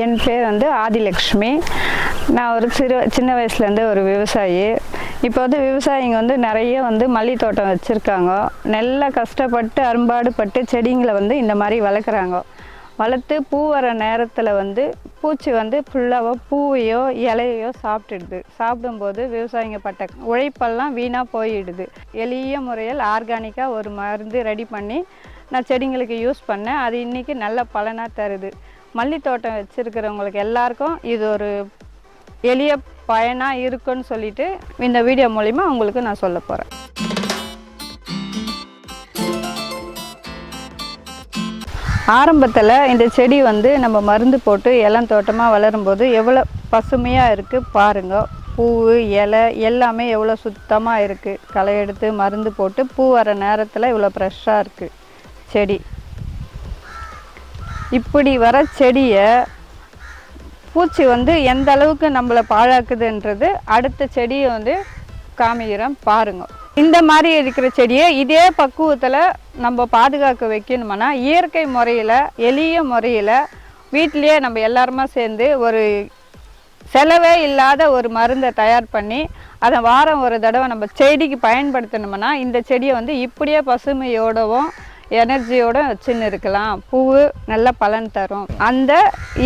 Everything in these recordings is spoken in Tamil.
என் பேர் வந்து ஆதிலக்ஷ்மி. நான் ஒரு சிறு சின்ன வயசுலேருந்து ஒரு விவசாயி. இப்போ வந்து விவசாயிங்க வந்து நிறைய வந்து மல்லி தோட்டம் வச்சுருக்காங்க. நல்லா கஷ்டப்பட்டு அரும்பாடுபட்டு செடிங்களை வந்து இந்த மாதிரி வளர்க்குறாங்க. வளர்த்து பூ வர நேரத்தில் வந்து பூச்சி வந்து ஃபுல்லாக பூவையோ இலையோ சாப்பிட்டுடுது. சாப்பிடும்போது விவசாயிங்க பட்ட உழைப்பெல்லாம் வீணாக போயிடுது. எளிய முறையில் ஆர்கானிக்காக ஒரு மருந்து ரெடி பண்ணி நான் செடிங்களுக்கு யூஸ் பண்ணேன். அது இன்றைக்கி நல்ல பலனாக தருது. மல்லி தோட்டம் வச்சுருக்கிறவங்களுக்கு எல்லாருக்கும் இது ஒரு எளிய பயனாக இருக்குன்னு சொல்லிட்டு இந்த வீடியோ மூலிமா உங்களுக்கு நான் சொல்ல போகிறேன் ஆரம்பத்தில் இந்த செடி வந்து நம்ம மருந்து போட்டு இளம் தோட்டமாக வளரும்போது எவ்வளோ பசுமையாக இருக்குது பாருங்க. பூ இலை எல்லாமே எவ்வளோ சுத்தமாக இருக்குது களை எடுத்து மருந்து போட்டு பூ வர நேரத்தில் இவ்வளோ ஃப்ரெஷ்ஷாக இருக்குது செடி. இப்படி வர செடியை பூச்சி வந்து எந்த அளவுக்கு நம்மளை பாழாக்குதுன்றது அடுத்த செடியை வந்து காமிக்கிறேன் பாருங்க. இந்த மாதிரி இருக்கிற செடியை இதே பக்குவத்தில் நம்ம பாதுகாக்க வைக்கணுமானா இயற்கை முறையில் எளிய முறையில் வீட்டிலையே நம்ம எல்லாருமா சேர்ந்து ஒரு செலவே இல்லாத ஒரு மருந்தை தயார் பண்ணி அதை வாரம் ஒரு தடவை நம்ம செடிக்கு பயன்படுத்தணும்னா இந்த செடியை வந்து இப்படியே பசுமையோடவும் எனர்ஜியோடு வச்சுன்னு இருக்கலாம். பூ நல்ல பலன் தரும். அந்த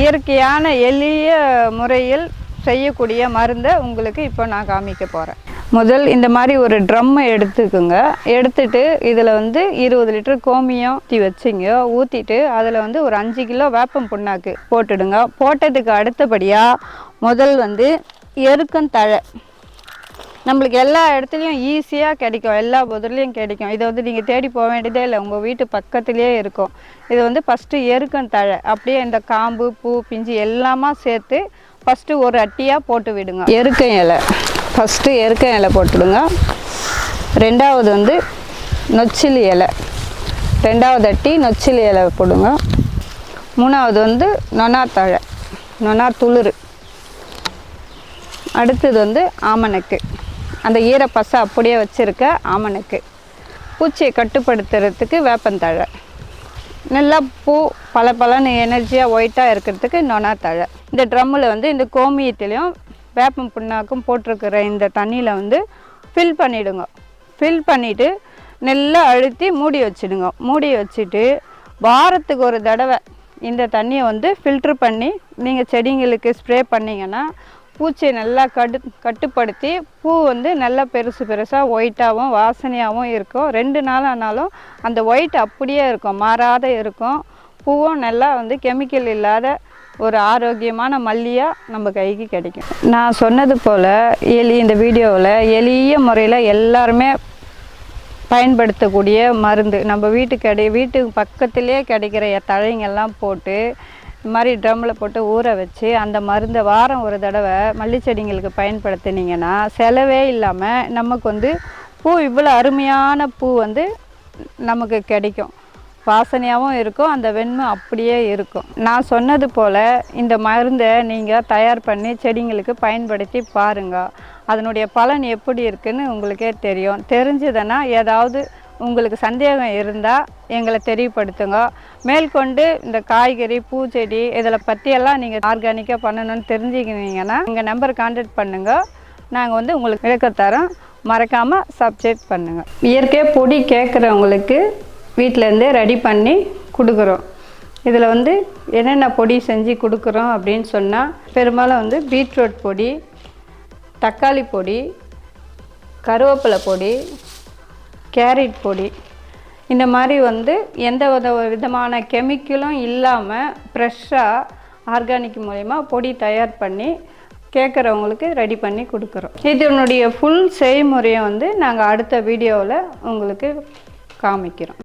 இயற்கையான எளிய முறையில் செய்யக்கூடிய மருந்தை உங்களுக்கு இப்போ நான் காமிக்க போகிறேன் முதல் இந்த மாதிரி ஒரு ட்ரம்மை எடுத்துக்குங்க. எடுத்துட்டு இதில் வந்து இருபது லிட்டர் கோமியம் ஊற்றி வச்சிங்க. ஊற்றிட்டு அதில் வந்து ஒரு அஞ்சு கிலோ வேப்பம் புண்ணாக்கு போட்டுடுங்க. போட்டதுக்கு அடுத்தபடியாக முதல் வந்து எருக்கந்தழை நம்மளுக்கு எல்லா இடத்துலையும் ஈஸியாக கிடைக்கும். எல்லா புதர்லேயும் கிடைக்கும். இதை வந்து நீங்கள் தேடி போக வேண்டியதே இல்லை. உங்கள் வீட்டு பக்கத்துலேயே இருக்கும். இது வந்து ஃபஸ்ட்டு எருக்கன் தழை. அப்படியே இந்த காம்பு பூ பிஞ்சு எல்லாமா சேர்த்து ஃபஸ்ட்டு ஒரு அட்டியாக போட்டு விடுங்க. எருக்கை இலை. ஃபஸ்ட்டு எருக்கம் இலை போட்டுடுங்க ரெண்டாவது வந்து நொச்சிலி இலை. ரெண்டாவது அட்டி நொச்சிலி இலை போடுங்க. மூணாவது வந்து நொனாத்தழை. நொனா துளிர் அடுத்தது வந்து ஆமணக்கு. அந்த ஈரப்பசை அப்படியே வச்சுருக்க ஆமனுக்கு. பூச்சியை கட்டுப்படுத்துறதுக்கு வேப்பந்தழை. நல்லா பூ பல பலன்னு எனர்ஜியாக ஒயிட்டாக இருக்கிறதுக்கு நொனாத்தழை இந்த ட்ரம்மில் வந்து இந்த கோமியத்துலேயும் வேப்பம் புண்ணாக்கும் போட்டிருக்கிற இந்த தண்ணியில் வந்து ஃபில் பண்ணிவிடுங்க ஃபில் பண்ணிவிட்டு நல்லா அழுத்தி மூடி வச்சிடுங்க. மூடி வச்சுட்டு வாரத்துக்கு ஒரு தடவை இந்த தண்ணியை வந்து ஃபில்ட்ரு பண்ணி நீங்கள் செடிங்களுக்கு ஸ்ப்ரே பண்ணிங்கன்னா பூச்சியை நல்லா கடு கட்டுப்படுத்தி பூ வந்து நல்லா பெருசு பெருசாக ஒயிட்டாகவும் வாசனையாகவும் இருக்கும். ரெண்டு நாள் ஆனாலும் அந்த ஒயிட் அப்படியே இருக்கும் மாறாத இருக்கும். பூவும் நல்லா வந்து கெமிக்கல் இல்லாத ஒரு ஆரோக்கியமான மல்லியாக நம்ம கைக்கு கிடைக்கும். நான் சொன்னது போல் எலி இந்த வீடியோவில் எளிய முறையில் எல்லாருமே பயன்படுத்தக்கூடிய மருந்து. நம்ம வீட்டுக்கு கிடை வீட்டுக்கு பக்கத்திலே கிடைக்கிற தழைங்கெல்லாம் போட்டு இந்த மாதிரி ட்ரம்மில் போட்டு ஊற வச்சு அந்த மருந்தை வாரம் ஒரு தடவை மல்லி செடிங்களுக்கு பயன்படுத்தினீங்கன்னா செலவே இல்லாமல் நமக்கு வந்து பூ இவ்வளோ அருமையான பூ வந்து நமக்கு கிடைக்கும். வாசனையாகவும் இருக்கும் அந்த வெண்மை அப்படியே இருக்கும். நான் சொன்னது போல் இந்த மருந்தை நீங்கள் தயார் பண்ணி செடிங்களுக்கு பயன்படுத்தி பாருங்கள் அதனுடைய பலன் எப்படி இருக்குதுன்னு உங்களுக்கே தெரியும். தெரிஞ்சதுன்னா ஏதாவது உங்களுக்கு சந்தேகம் இருந்தால் எங்களை தெரியப்படுத்துங்க. மேற்கொண்டு இந்த காய்கறி பூச்செடி இதில் பற்றியெல்லாம் நீங்கள் ஆர்கானிக்காக பண்ணணும்னு தெரிஞ்சுக்கினீங்கன்னா எங்கள் நம்பர் கான்டாக்ட் பண்ணுங்கள் நாங்கள் வந்து உங்களுக்கு விளக்கத்தரோம் மறக்காமல் சப்ஜெக்ட் பண்ணுங்கள் இயற்கையாக பொடி கேட்குறவங்களுக்கு வீட்டிலேருந்தே ரெடி பண்ணி கொடுக்குறோம். இதில் வந்து என்னென்ன பொடி செஞ்சு கொடுக்குறோம் அப்படின்னு சொன்னால் பெரும்பாலும் வந்து பீட்ரூட் பொடி தக்காளி பொடி கருவேப்பிலை பொடி கேரட் பொடி. இந்த மாதிரி வந்து எந்த வித விதமான கெமிக்கலும் இல்லாமல் ஃப்ரெஷ்ஷாக ஆர்கானிக் மூலயமா பொடி தயார் பண்ணி கேட்குறவங்களுக்கு ரெடி பண்ணி கொடுக்குறோம். இதனுடைய ஃபுல் செய்முறையை வந்து நாங்கள் அடுத்த வீடியோவில் உங்களுக்கு காமிக்கிறோம்.